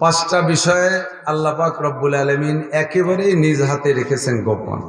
পাঁচটা বিষয়ে আল্লাহ পাক রব্বুল আলমিন একেবারেই নিজ হাতে রেখেছেন গোপন।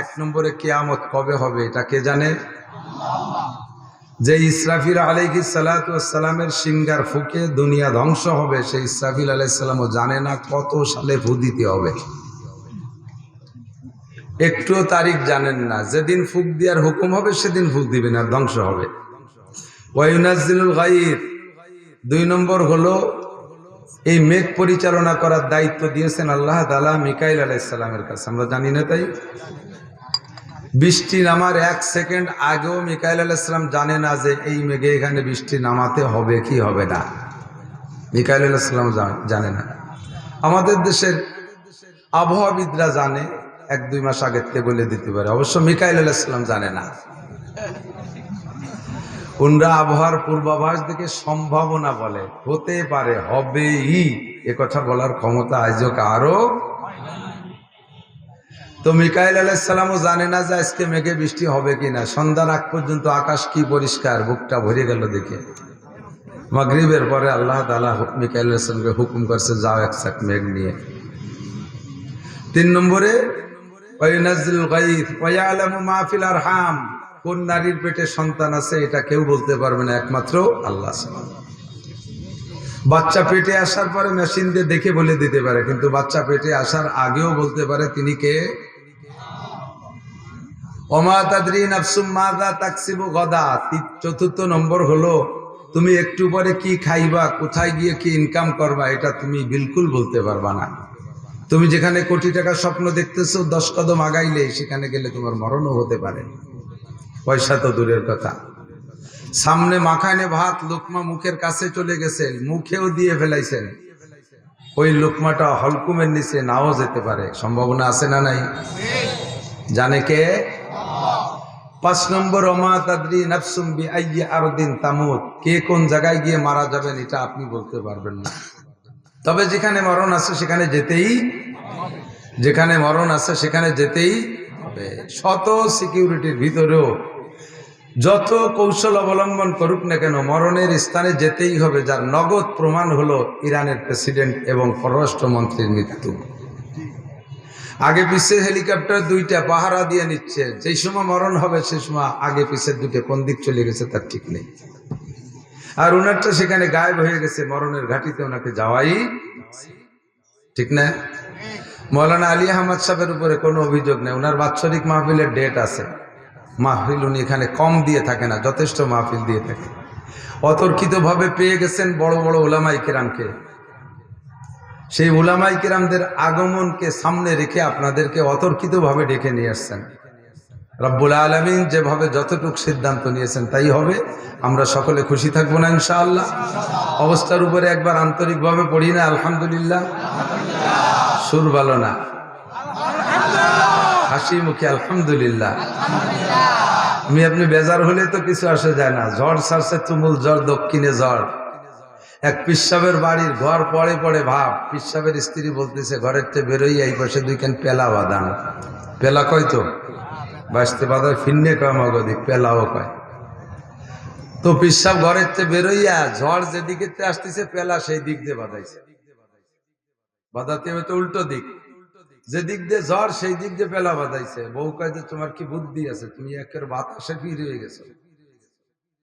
এক নম্বরে কেয়ামত কবে হবে এটা কে জানে? যে ইসরাফিল আলাইহি সালামের সিঙ্গার ফুকে দুনিয়া ধ্বংস হবে, সেই ইসরাফিল আলাইসালামও জানে না কত সালে ফু দিতে হবে। একটুও তারিখ জানেন না। যেদিন ফুক দেওয়ার হুকুম হবে, সেদিন ফুক দিবেন আর ধ্বংস হবে। দুই নম্বর হলো, এই মেঘ পরিচালনা করার দায়িত্ব দিয়েছেন আল্লাহ তালা মিকাইল আলাইসালামের কাছে। আমরা জানি না তাই? বৃষ্টি নামার এক সেকেন্ড আগেও মিকাইল আলাইসালাম জানে না যে এই মেঘে এখানে বৃষ্টি নামাতে হবে কি হবে না। মিকাইল আলাইসালাম জানে না। আমাদের দেশের আবহাওয়াবিদরা জানে, এক দুই মাস আগের থেকে বলে দিতে পারে। অবশ্য মিকাইল আলাইসালাম জানে না। উনরা আবহাওয়ার পূর্বাভাস দেখে সম্ভাবনা বলে। হতে পারে, হবেই। এ কথা বলার ক্ষমতা আজও আরও তো মিকাইল আলাইসালামও জানে না যে আজকে মেঘে বৃষ্টি হবে কিনা। সন্ধ্যার আগ পর্যন্ত আকাশ কি পরিষ্কার, বুকটা ভরে গেল দেখে। মাগরিবের পরে আল্লাহ তালা মিকাইল আলাইসালামকে হুকুম করছে, যাও এক চাক মেঘ নিয়ে। তিন নম্বরে মাহফিল আরহাম। কোন নারীর পেটে সন্তান আছে, এটা কেউ বলতে পারবে না, একমাত্র আল্লাহ বাচ্চা পেটে আসার পরে মেশিন দিয়ে দেখে বলে দিতে পারে, কিন্তু বাচ্চা পেটে আসার আগেও বলতে পারে তিনি কে? চতুর্থ নম্বর হলো, তুমি একটু পরে কি খাইবা, কোথায় গিয়ে কি ইনকাম করবা, এটা তুমি বিলকুল বলতে পারবা না। তুমি যেখানে কোটি টাকা স্বপ্ন দেখতেছো, দশ কদম আগাইলে, সেখানে গেলে তোমার মরণও হতে পারে। পয়সা তো দূরের কথা। সামনে মাখানে ভাত, লোকমা মুখের কাছে চলে গেছে, মুখেও দিয়ে ফেলাইছেন। ওই লোকমাটা হলকুমের নিচে নাও যেতে পারে, সম্ভাবনা আছে না নাই? জানে কে? পাঁচ নম্বর অমা তাদরি নাফসুম আইয়া আর দিন তামুত। কে কোন জায়গায় গিয়ে মারা যাবেন, এটা আপনি বলতে পারবেন না। তবে যেখানে মরণ আছে, সেখানে যেতেই যেখানে মরণ আছে, সেখানে যেতেই হবে। শত সিকিউরিটির ভিতরেও যত কৌশল অবলম্বন করুক না কেন, মরণের স্থানে যেতেই হবে, যার নগদ প্রমাণ হলো ইরানের প্রেসিডেন্ট এবং পররাষ্ট্রমন্ত্রীর মৃত্যু। আগে পিছে হেলিকপ্টার দুইটা পাহারা দিয়ে নিচ্ছে, যেই সময় মরণ হবে সেই সময় আগে পিছে দুটো কোন দিক চলে গেছে তার ঠিক নেই। আর ওনারটা সেখানে গায়েব হয়ে গেছে, মরণের ঘাটিতে ওনাকে যাওয়াই ঠিক না? মৌলানা আলী আহমদ সাহেবের উপরে কোনো অভিযোগ নেই ওনার বাৎসরিক মাহফিলের ডেট আছে। মাহফিল উনি এখানে কম দিয়ে থাকে না, যথেষ্ট মাহফিল দিয়ে থাকে। অতর্কিতভাবে পেয়ে গেছেন বড় বড় ওলামাই কেরামকে। সেই ওলামাই কেরামদের আগমনকে সামনে রেখে আপনাদেরকে অতর্কিতভাবে ডেকে নিয়ে আসছেন। রব্বুল আলমিন যেভাবে যতটুকু সিদ্ধান্ত নিয়েছেন তাই হবে, আমরা সকলে খুশি থাকব না ইনশাআল্লাহ। অবস্থার উপরে একবার আন্তরিকভাবে পড়ি না, আলহামদুলিল্লাহ। সুর ভালো না। হাসি মুখে আলহামদুলিল্লাহ। আমি আপনি বেজার হলে তো কিছু আসে যায় না। ঝড় সারছে তুমুল ঝড় দক্ষিণে ঝড়। এক পিসাবের বাড়ির ঘর পড়ে পড়ে ভাব। পিসাবের স্ত্রী বলতেছে ঘরের থেকে বেরোই এই পাশে দুইখান পেলা বাদান পেলা কয় তো? বাঁচতে বাধা ফিন্নে কয় মগদিক পেলাও কয়। তো পিসাব ঘরের থেকে বেরোইয়া ঝড় যেদিকে আসতেছে পেলা সেই দিক দিয়ে বাঁধাইছে। বাধাতে হবে তো উল্টো দিক। যে দিক দিয়ে ঝড় সেই দিক দিয়ে পেলা বাঁধাইছে। বউ যে, তোমার কি বুদ্ধি আছে? তুমি একের বাতাসে ফির হয়ে গেছো।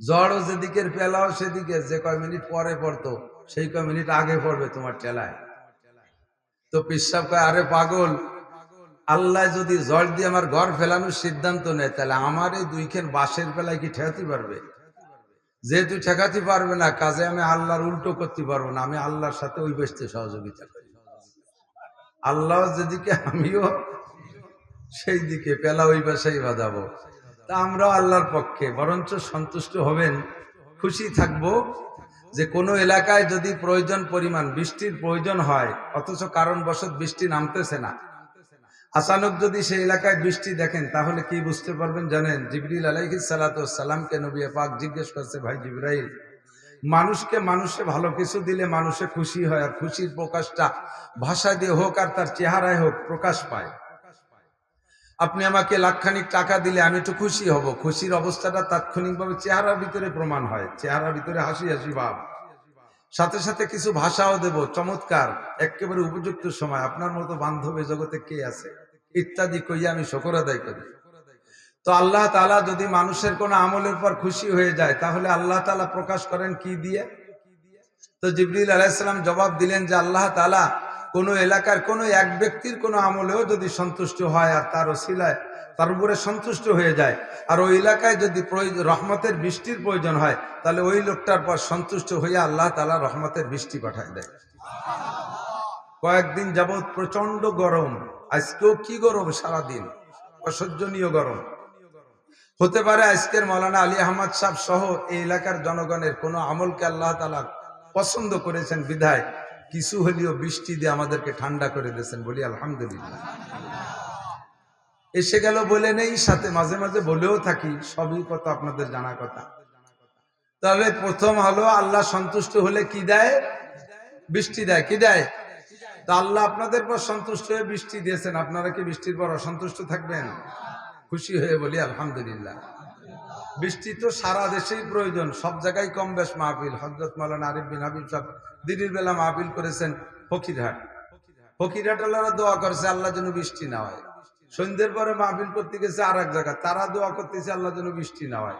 ঝড়ও যেদিকের পেলাও সেদিকে যে কয় মিনিট পরে পড়তো, সেই কয় মিনিট আগে পড়বে তোমার টেলায় তো পিসাব কয়, আরে পাগল, আল্লাহ যদি ঝড় দিয়ে আমার ঘর ফেলানোর সিদ্ধান্ত নেয়, তাহলে আমার এই দুইখান বাঁশের পেলায় কি ঠেকাতে পারবে? যেহেতু ঠেকাতে পারবে না, কাজে আমি আল্লাহর উল্টো করতে পারব না। আমি আল্লাহর সাথে ওই বেসতে সহযোগিতা আল্লাহ যেদিকে, আমিও সেই দিকে, পেলা ওই বাসাই বাজাবো তা আমরাও আল্লাহর পক্ষে, বরঞ্চ সন্তুষ্ট হবেন, খুশি থাকব যে কোনো এলাকায় যদি প্রয়োজন পরিমাণ, বৃষ্টির প্রয়োজন হয়, অথচ কারণবশত বৃষ্টি নামতেছে না। আচানক যদি সেই এলাকায় বৃষ্টি দেখেন, তাহলে কি বুঝতে পারবেন জানেন? জিবরিল আলাইহিস সালামকে নবী পাক জিজ্ঞেস করছে, ভাই জিব্রাইল মানুষকে মানুষে ভালো কিছু দিলে মানুষে খুশি হয়, আর খুশির প্রকাশটা ভাষা দিয়ে হোক আর তার চেহারায় হোক প্রকাশ পায়। আপনি আমাকে লাখখানিক টাকা দিলে আমি একটু খুশি হব। খুশির অবস্থাটা তাৎক্ষণিকভাবে চেহারার ভিতরে প্রমাণ হয়। চেহারার ভিতরে হাসি হাসি ভাব। সাথে সাথে কিছু ভাষাও দেব। চমৎকার, একেবারে উপযুক্ত সময়। আপনার মতো বান্ধব জগতে কে আছে? ইত্যাদি কইয়া আমি শকর আদায় করি। তো আল্লাহ তালা যদি মানুষের কোনো আমলের পর খুশি হয়ে যায়, তাহলে আল্লাহ তালা প্রকাশ করেন কি দিয়ে? তো জিবরিল আলাইসালাম জবাব দিলেন যে আল্লাহ তালা কোনো এলাকার কোনো এক ব্যক্তির কোনো আমলেও যদি সন্তুষ্ট হয় আর তার ওসিলায় তার উপরে সন্তুষ্ট হয়ে যায়, আর ওই এলাকায় যদি রহমতের বৃষ্টির প্রয়োজন হয়, তাহলে ওই লোকটার পর সন্তুষ্ট হইয়া আল্লাহ তালা রহমতের বৃষ্টি পাঠায় দেয়। কয়েকদিন যাবৎ প্রচণ্ড গরম, আজকেও কি গরম সারাদিন? অসহ্যনীয় গরম। হতে পারে আজকের মৌলানা আলী আহমদ সাহ সহ এই এলাকার জনগণের কোনো আমলকে আল্লাহ তালা পছন্দ করেছেন বিধায়, কিছু হলেও বৃষ্টি দিয়ে আমাদেরকে ঠান্ডা করে দিয়েছেন বলি আলহামদুলিল্লাহ। এসে গেল বলে নেই, সাথে মাঝে মাঝে বলেও থাকি, সবই কথা আপনাদের জানা কথা। তাহলে প্রথম হলো আল্লাহ সন্তুষ্ট হলে কি দেয়? বৃষ্টি দেয়। কি দেয়? তা আল্লাহ আপনাদের পর সন্তুষ্ট হয়ে বৃষ্টি দিয়েছেন। আপনারা কি বৃষ্টির পর অসন্তুষ্ট থাকবেন? খুশি হয়ে বলি, আলহামদুলিল্লাহ। বৃষ্টি তো সারা দেশেই প্রয়োজন, সব জায়গায় কম বেশ মাহফিল। হজরত মালানা আরিফ বিন হাবিব সব দিনের বেলা মাহফিল করেছেন ফকিরহাট। ফকিরহাট আল্লাহরা দোয়া করেছে, আল্লাহ যেন বৃষ্টি না হয়। সন্ধ্যের পরে মাহফিল করতে গেছে আর এক জায়গা, তারা দোয়া করতেছে, আল্লাহ যেন বৃষ্টি না হয়।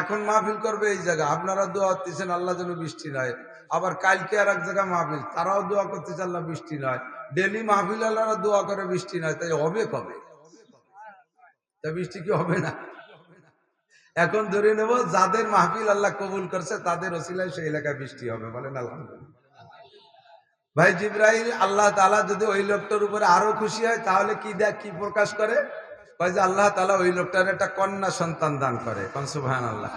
এখন মাহফিল করবে এই জায়গা, আপনারা দোয়া করতেছেন, আল্লাহ যেন বৃষ্টি না হয়। আবার কালকে আর এক জায়গা মাহফিল, তারাও দোয়া করতেছে, আল্লাহ বৃষ্টি নয় ডেলি মাহফিল আল্লাহরা দোয়া করে, বৃষ্টি নয় তাই হবে। কবে বৃষ্টি কি হবে না? এখন ধরে নেব, যাদের মাহফিল আল্লাহ কবুল করছে, তাদের ওসিলায় সেই এলাকায় বৃষ্টি হবে বলেন আলহামদুলিল্লাহ। ভাই জিব্রাহিল আল্লাহ তালা যদি ওই লোকটার উপরে আরও খুশি হয়, তাহলে কি দেখ, কি প্রকাশ করে? যে আল্লাহ তালা ওই লোকটার একটা কন্যা সন্তান দান করে। কনসুভান আল্লাহ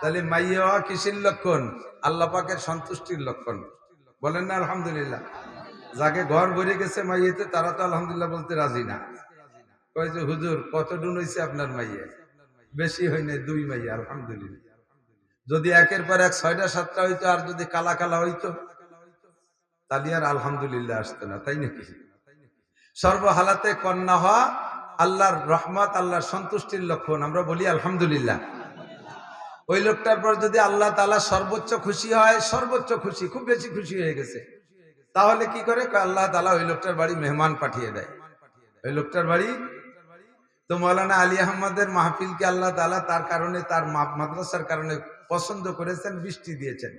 তাহলে মাইয়া হওয়া কিসির লক্ষণ? আল্লাহ পাকের সন্তুষ্টির লক্ষণ। বলেন না, আলহামদুলিল্লাহ। যাকে ঘর ভরে গেছে মাইয়েতে, তারা তো আলহামদুলিল্লাহ বলতে রাজি না। কয় যে, হুজুর কত ডুন হয়েছে আপনার মাইয়ে? বেশি হয় নাই, দুই মাইয়া, আলহামদুলিল্লাহ। যদি একের পর এক ছয়টা সাতটা হইতো, আর যদি কালা কালা হইতো, তাহলে আর আলহামদুলিল্লাহ আসতো না, তাই নাকি? সর্বহালাতে কন্যা হওয়া আল্লাহর রহমত, আল্লাহর সন্তুষ্টির লক্ষণ, আমরা বলি আলহামদুলিল্লাহ। ওই লোকটার পর যদি আল্লাহ তালা সর্বোচ্চ খুশি হয়, সর্বোচ্চ খুশি, খুব বেশি খুশি হয়ে গেছে। তাহলে কি করে? আল্লাহ তালা ওই লোকটার বাড়ি মেহমান পাঠিয়ে দেয়। ওই লোকটার বাড়ি তো মৌলানা আলী আহমদের মাহফিলকে আল্লাহ তালা তার কারণে, তার মাদ্রাসার কারণে পছন্দ করেছেন, বৃষ্টি দিয়েছেন।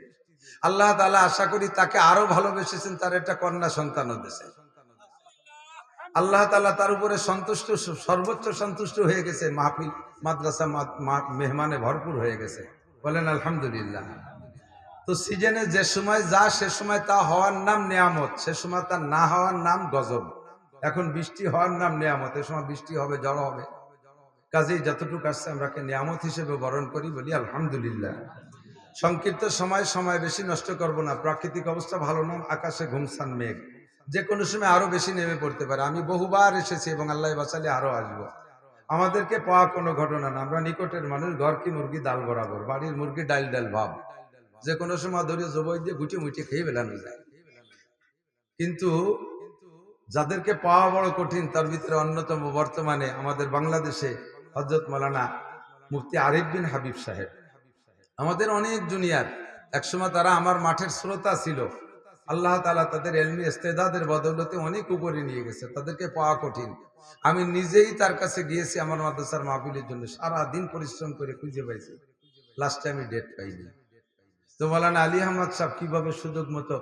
আল্লাহ তালা আশা করি তাকে আরও ভালোবেসেছেন, তার একটা কন্যা সন্তানও দেশে আল্লাহ তালা তার উপরে সন্তুষ্ট, সর্বোচ্চ সন্তুষ্ট হয়ে গেছে, মাহফিল, মাদ্রাসা মেহমানে ভরপুর হয়ে গেছে। বলেন, আলহামদুলিল্লাহ। তো সিজনে যে সময় যা, সে সময় তা হওয়ার নাম নেয়ামত, সে সময় তার না হওয়ার নাম গজব। এখন বৃষ্টি হওয়ার নাম নেয়ামত, এ সময় বৃষ্টি হবে জড় হবে। কাজেই যতটুকু আসছে আমরাকে নিয়ামত হিসেবে বরণ করি, বলি আলহামদুলিল্লাহ। সংক্ষিপ্ত সময় সময় বেশি নষ্ট করব না, প্রাকৃতিক অবস্থা ভালো না, আকাশে ঘুমসান মেঘ। যে কোনো সময় আরও বেশি নেমে পড়তে পারে। আমি বহুবার এসেছি এবং আল্লাহ বাসালে আরও আসব। আমাদেরকে পাওয়া কোনো ঘটনা না, আমরা নিকটের মানুষ, ঘর কি মুরগি, ডাল বরাবর, বাড়ির মুরগি ডাল ডাল, ভাব। যে কোনো সময় ধরে জবই দিয়ে গুটি মুটি খেয়ে বেলানো যায়। কিন্তু যাদেরকে পাওয়া বড় কঠিন, তার ভিতরে অন্যতম বর্তমানে আমাদের বাংলাদেশে হজরত মালানা মুফতি আরিফ বিন হাবিব সাহেব। আমাদের অনেক জুনিয়র, একসময় তারা আমার মাঠের শ্রোতা ছিল। আল্লাহ তালা তাদের এলমি ইস্তেদাদের বদৌলতে অনেক উপরে নিয়ে গেছে, তাদেরকে পাওয়া কঠিন। আমি নিজেই তার কাছে গিয়েছি, আমার মাদ্রাসার মাহফিলের জন্য সারা দিন পরিশ্রম করে খুঁজে পাইছি। লাস্টে আমি ডেট পাইনি। তো মৌলানা আলী আহমদ সাহেব কীভাবে সুযোগ মতো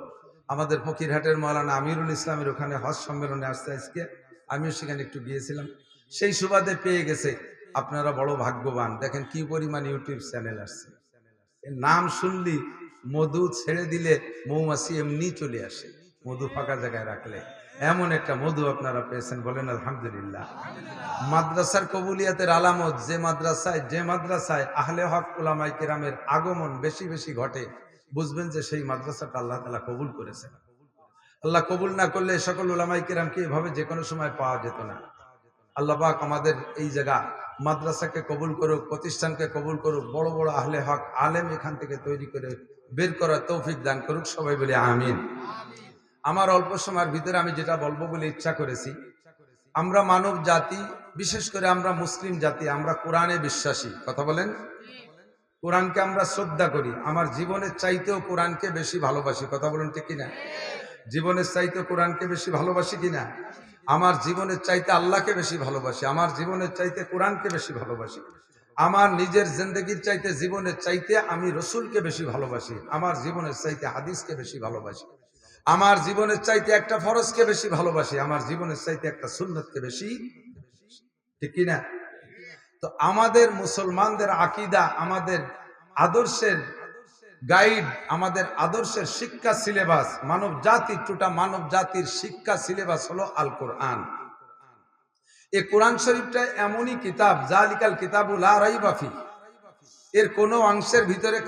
আমাদের ফকিরহাটের মৌলানা আমিরুল ইসলামের ওখানে হজ সম্মেলনে আসতে আজকে। আমিও সেখানে একটু গিয়েছিলাম। সেই সুবাদে পেয়ে গেছে আপনারা বড় ভাগ্যবান। দেখেন কি পরিমাণ ইউটিউব চ্যানেল আসছে। নাম শুনলি মধু ছেড়ে দিলে মৌমাছি এমনি চলে আসে। মধু ফাঁকা জায়গায় রাখলে। এমন একটা মধু আপনারা পেয়েছেন বলেন আলহামদুলিল্লাহ। মাদ্রাসার কবুলিয়াতের আলামত যে মাদ্রাসায় যে মাদ্রাসায় আহলে হক উলামাই কেরামের আগমন বেশি বেশি ঘটে বুঝবেন যে সেই মাদ্রাসাটা আল্লাহ তালা কবুল করেছেন। আল্লাহ কবুল না করলে সকল উলামাই কেরামকে এভাবে যে কোনো সময় পাওয়া যেত না। আল্লাহ পাক আমাদের এই জায়গা মাদ্রাসাকে কবুল করুক, প্রতিষ্ঠানকে কবুল করুক, বড় বড় আহলে হক, আলেম এখান থেকে তৈরি করে বের করার তৌফিক দান করুক, সবাই বলে আমিন। আমার অল্প সময়ের ভিতরে আমি যেটা বলব বলে ইচ্ছা করেছি, আমরা মানব জাতি, বিশেষ করে আমরা মুসলিম জাতি, আমরা কোরআনে বিশ্বাসী। কথা বলেন? কোরআনকে আমরা শ্রদ্ধা করি। আমার জীবনের চাইতেও কোরআনকে বেশি ভালোবাসি। কথা বলেন ঠিক কিনা? জীবনের চাইতে কোরআনকে বেশি ভালোবাসি কিনা? আমার জীবনের চাইতে আল্লাহকে বেশি ভালোবাসি। আমার জীবনের চাইতে কোরআনকে বেশি ভালোবাসি। আমার নিজের জিন্দগির চাইতে জীবনের চাইতে আমি রসুলকে বেশি ভালোবাসি। আমার জীবনের চাইতে হাদিসকে বেশি ভালোবাসি। আমার জীবনের চাইতে একটা ফরজকে বেশি ভালোবাসি। আমার জীবনের চাইতে একটা সুন্নতকে বেশি ঠিক কিনা? তো আমাদের মুসলমানদের আকিদা, আমাদের আদর্শের গাইড, আমাদের আদর্শের শিক্ষা সিলেবাস, মানব জাতির টোটা মানব জাতির শিক্ষা সিলেবাস হলো আল কোরআন। এ কোরআন শরীফটা এমনই কিতাব জালিকাল কিতাবুল আর এর কোনো অংশের ভিতরে